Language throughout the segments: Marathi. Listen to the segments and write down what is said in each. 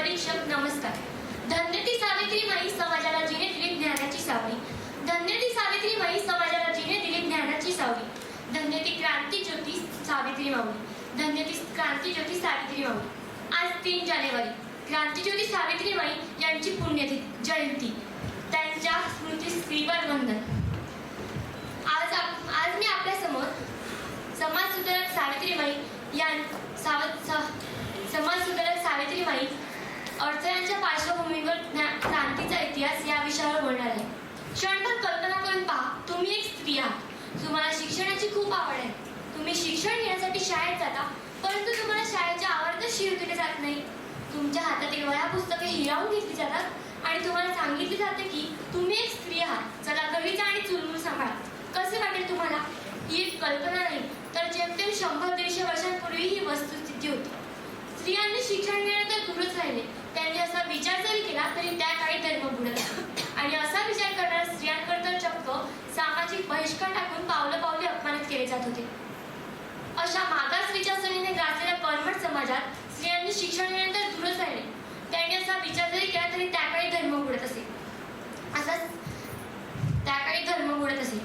परीक्षक नमस्कार. धन्यती सावित्रीबाई सावित्री माई समाजाला जिने दिली ज्ञानाची सावली. धन्यती सावित्रीबाई सावित्री माई समाजाला जिने दिली ज्ञानाची सावली. धन्यती क्रांती ज्योती सावित्री माऊली. धन्यती क्रांती ज्योती सावित्री माऊली. आज तीन जानेवारी. क्रांती ज्योती सावित्री माई यांची पुण्यतिथी जयंती. त्यांच्या स्मृती श्रीवर वंदन. आज आप आज मी आपल्यासमोर समाज सुधारक सावित्रीबाई या सावत स- समाज सुधारक सावित्रीबाई अडथळ्यांच्या पार्श्वभूमीवर क्रांतीचा इतिहास या विषयावर बोलणार आहे. क्षणभर कल्पना करून पहा तुम्ही एक स्त्री आहात. तुम्हाला शिक्षणाची खूप आवड आहे. तुम्ही शिक्षण घेण्यासाठी शाळेत जाता परंतु तुम्हाला शाळेच्या आवर्तच शिव दिले जात नाही. तुमच्या हातातील वया पुस्तके हिरावून घेतली जातात आणि तुम्हाला सांगितले जाते की तुम्ही एक स्त्री आहात. चला घरी जा आणि चुलमुल सांभाळा. कसे वाटेल तुम्हाला? ही एक कल्पना नाही तर जेमतेम शंभर दीडशे वर्षांपूर्वी ही वस्तुस्थिती होती. स्त्रियांनी शिक्षण घेणं दूरच राहिले. त्यांनी असा विचार जरी केला तरी त्या काही धर्म बुडत आणि असा विचार करणाऱ्या स्त्रियांकडे तर चक्क सामाजिक बहिष्कार टाकून पावलं पावले अपमानित केले जात होते. अशा मागास विचारसरणीने गाजलेल्या परमट समाजात स्त्रियांनी शिक्षण घेण्यानंतर दूरच राहिले. त्यांनी असा विचार जरी केला तरी त्या काही धर्म बुडत असे असा त्या काळी धर्म बुडत असे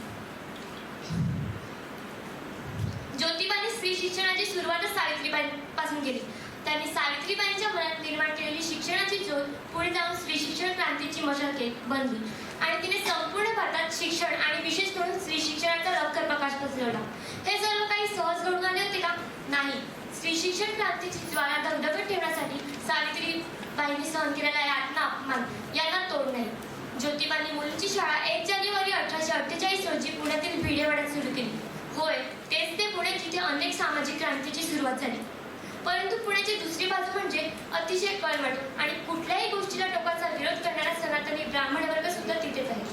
ज्योतिबांनी स्त्री शिक्षणाची सुरुवातच सावित्रीबाईंपासून केली त्यांनी सावित्रीबाईंच्या मनात निर्माण केलेली शिक्षणाची ज्योत पुढे जाऊन स्त्री शिक्षण क्रांतीची मशाल के बनली. आणि तिने संपूर्ण भारतात शिक्षण आणि विशेष करून स्त्री शिक्षणाचा लवकर प्रकाश पसरवला. हे सर्व काही सहज घडून आले होते का? नाही. स्त्री शिक्षण क्रांतीची ज्वाला धगधगत ठेवण्यासाठी सावित्रीबाईंनी सहन केलेला यातना अपमान यांना तोड नाही. ज्योतिबांनी मुलींची शाळा एक जानेवारी अठराशे अठ्ठेचाळीस रोजी पुण्यातील भिडेवाड्यात सुरू केली. होय तेच ते पुणे जिथे अनेक सामाजिक क्रांतीची सुरुवात झाली. परंतु पुण्याची दुसरी बाजू म्हणजे अतिशय कळमट आणि कुठल्याही गोष्टीला टोकाचा विरोध करणारा सनातनी ब्राह्मण वर्ग सुद्धा तिथेच आहे.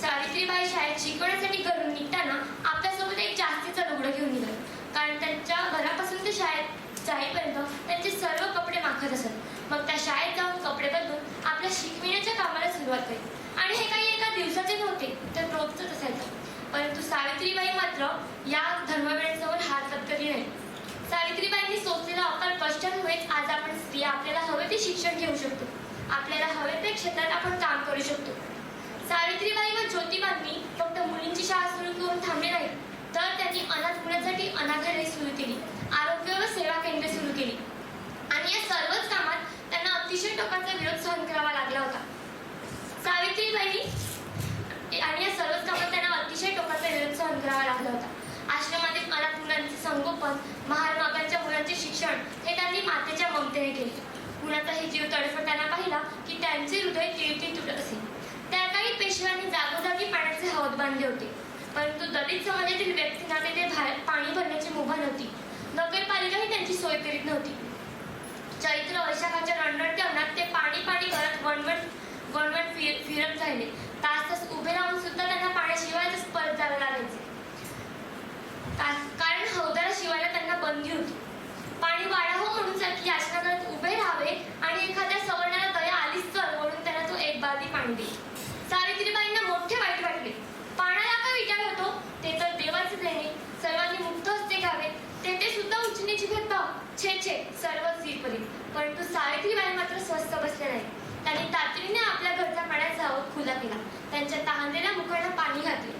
सावित्रीबाई शाळेत शिकवण्यासाठी घरून निघताना आपल्यासोबत एक जास्तीचा लुगडं घेऊन निघाल. कारण त्यांच्या घरापासून ते शाळेत जाईपर्यंत त्यांचे सर्व कपडे माखत असत. मग त्या शाळेत जाऊन कपडे बदलून आपल्या शिकविण्याच्या कामाला सुरुवात करी आणि हे काही एका दिवसाचे नव्हते तर रोजच असायचं परंतु सावित्रीबाई मात्र या धर्मवेळ हात पत्करली नाही सावित्रीबाईंनी सोचलेला अपार कष्टामुळेच आज आपण स्त्रिया आपल्याला हवे ते शिक्षण घेऊ शकतो. आपल्याला हवे ते क्षेत्रात आपण काम करू शकतो. सावित्रीबाई व ज्योतिबांनी फक्त मुलींची शाळा सुरू करून थांबले नाही तर त्यांनी अनाथ मुलांसाठी अनाथालय सुरू केली आरोग्य व सेवा केंद्र सुरू केली. आणि या सर्वच कामात त्यांना अतिशय टोकाचा विरोध सहन करावा लागला होता. सावित्रीबाई आणि या सर्वच कामात त्यांना अतिशय टोकाचा विरोध सहन करावा लागला होता. आश्रमातील अनाथ मुलांचे संगोपन महामागांच्या मुलांचे शिक्षण हे त्यांनी मातेच्या ममतेने केले. कुणाचाही जीव तडफडताना पाहिला की त्यांचे हृदय तिळती तुटत असे. त्या काही पेशव्यांनी जागोजागी पाण्याचे हौद बांधले होते. परंतु दलित समाजातील व्यक्तींना तेथे पाणी भरण्याची मुभा नव्हती. नगरपालिकाही त्यांची सोय करीत नव्हती. चैत्र वैशाखाच्या रणरणत्या उन्हात ते पाणी पाणी करत वणवण वणवण फिर फिरत राहिले. तास तास उभे राहून सुद्धा त्यांना पाण्याशिवायच परत जावं लागायचे. कारण हौदाला शिवायला त्यांना बंदी होती. पाणी वाढावं हो म्हणून सारखी याचना करत उभे राहावे आणि एखाद्या सवर्णाला दया आलीच तर म्हणून त्यांना तो एक बादी मांडली. दे सावित्रीबाईंना मोठे वाईट वाटले. पाण्याला काय विचार होतो? ते तर देवाचे देणे. सर्वांनी मुक्त हस्ते घ्यावे. तेथे सुद्धा उचनीची भेदभाव छे छे सर्व स्त्रीपरी परंतु सावित्रीबाई मात्र स्वस्त बसले नाही. त्यांनी तातडीने आपल्या घरचा पाण्याचा खुला केला. त्यांच्या तहानलेल्या मुखांना पाणी घातले.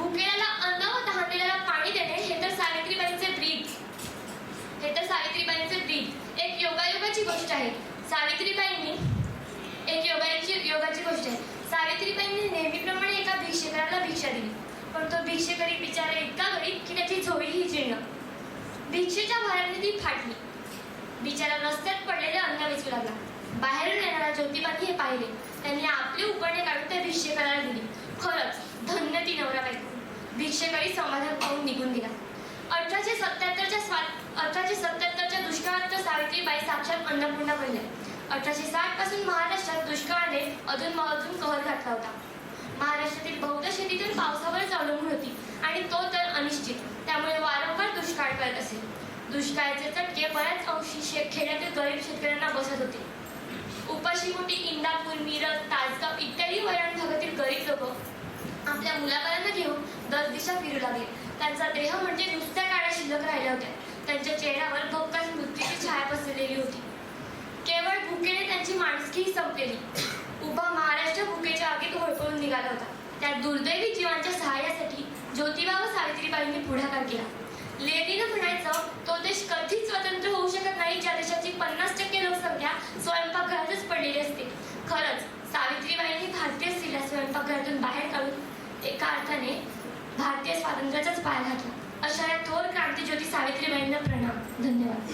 भुकेल्याला अन्न व तहानलेल्याला पाणी देणे हे तर सावित्रीबाईंचे ब्रीद. हे तर सावित्रीबाईंचे ब्रीद. एक योगायोगाची गोष्ट आहे. सावित्रीबाईंनी एक योगाची योगाची गोष्ट आहे. सावित्रीबाईंनी नेहमीप्रमाणे एका भिक्षेकराला भिक्षा दिली. पण तो भिक्षेकरी बिचारा इतका गरीब की त्याची झोळीही जीर्ण. भिक्षेच्या भाराने ती फाटली. बिचारा रस्त्यात पडलेले अन्न वेचू लागला. बाहेरून येणाऱ्या ज्योतिबांनी हे पाहिले. त्यांनी आपली उपरणे काढून त्या भिक्षेकराला दिली. खरंच धन्य ती नवरा बायको. भिक्षेकरी समाधान पाहून निघून गेला. अठराशे सत्याहत्तरच्या स्वात अठराशे सत्याहत्तरच्या दुष्काळात सावित्रीबाई साक्षात अन्नपूर्णा बनल्या. अठराशे साठपासून महाराष्ट्रात दुष्काळाने अजून अजून कहर घातला होता. महाराष्ट्रातील बौद्ध शेतीतून पावसावरच अवलंबून होती आणि तो तर अनिश्चित. त्यामुळे वारंवार दुष्काळ पडत असे. दुष्काळाचे चटके बऱ्याच अंशी खेड्यातील गरीब शेतकऱ्यांना बसत होते. उपाशी मोठी इंदापूर मिरज ताज लोक आपल्या मुलापर्यंत घेऊन दस दिशा फिरू लागले. त्यांचा देह म्हणजे नुसत्या काळ्या शिल्लक राहिल्या होत्या. त्यांच्या चेहऱ्यावर भोकास मृत्यूची छाया पसरलेली होती. केवळ भुकेने त्यांची माणसकी संपलेली. उभा महाराष्ट्र भुकेच्या आगीत होळपळून निघाला होता. त्या दुर्दैवी जीवांच्या सहाय्यासाठी ज्योतिबा व सावित्रीबाईंनी पुढाकार केला. लेडीनं म्हणायचं तो देश कधीच स्वतंत्र होऊ शकत नाही ज्या देशाची पन्नास टक्के लोकसंख्या स्वयंपाकघरातच पडलेली असते. खरंच सावित्रीबाईंनी भारतीय स्त्रीला स्वयंपाक बाहेर काढून एका अर्थाने भारतीय स्वातंत्र्याचाच पाया घातला. अशा या थोर क्रांतीज्योती सावित्रीबाईंना प्रणाम. धन्यवाद.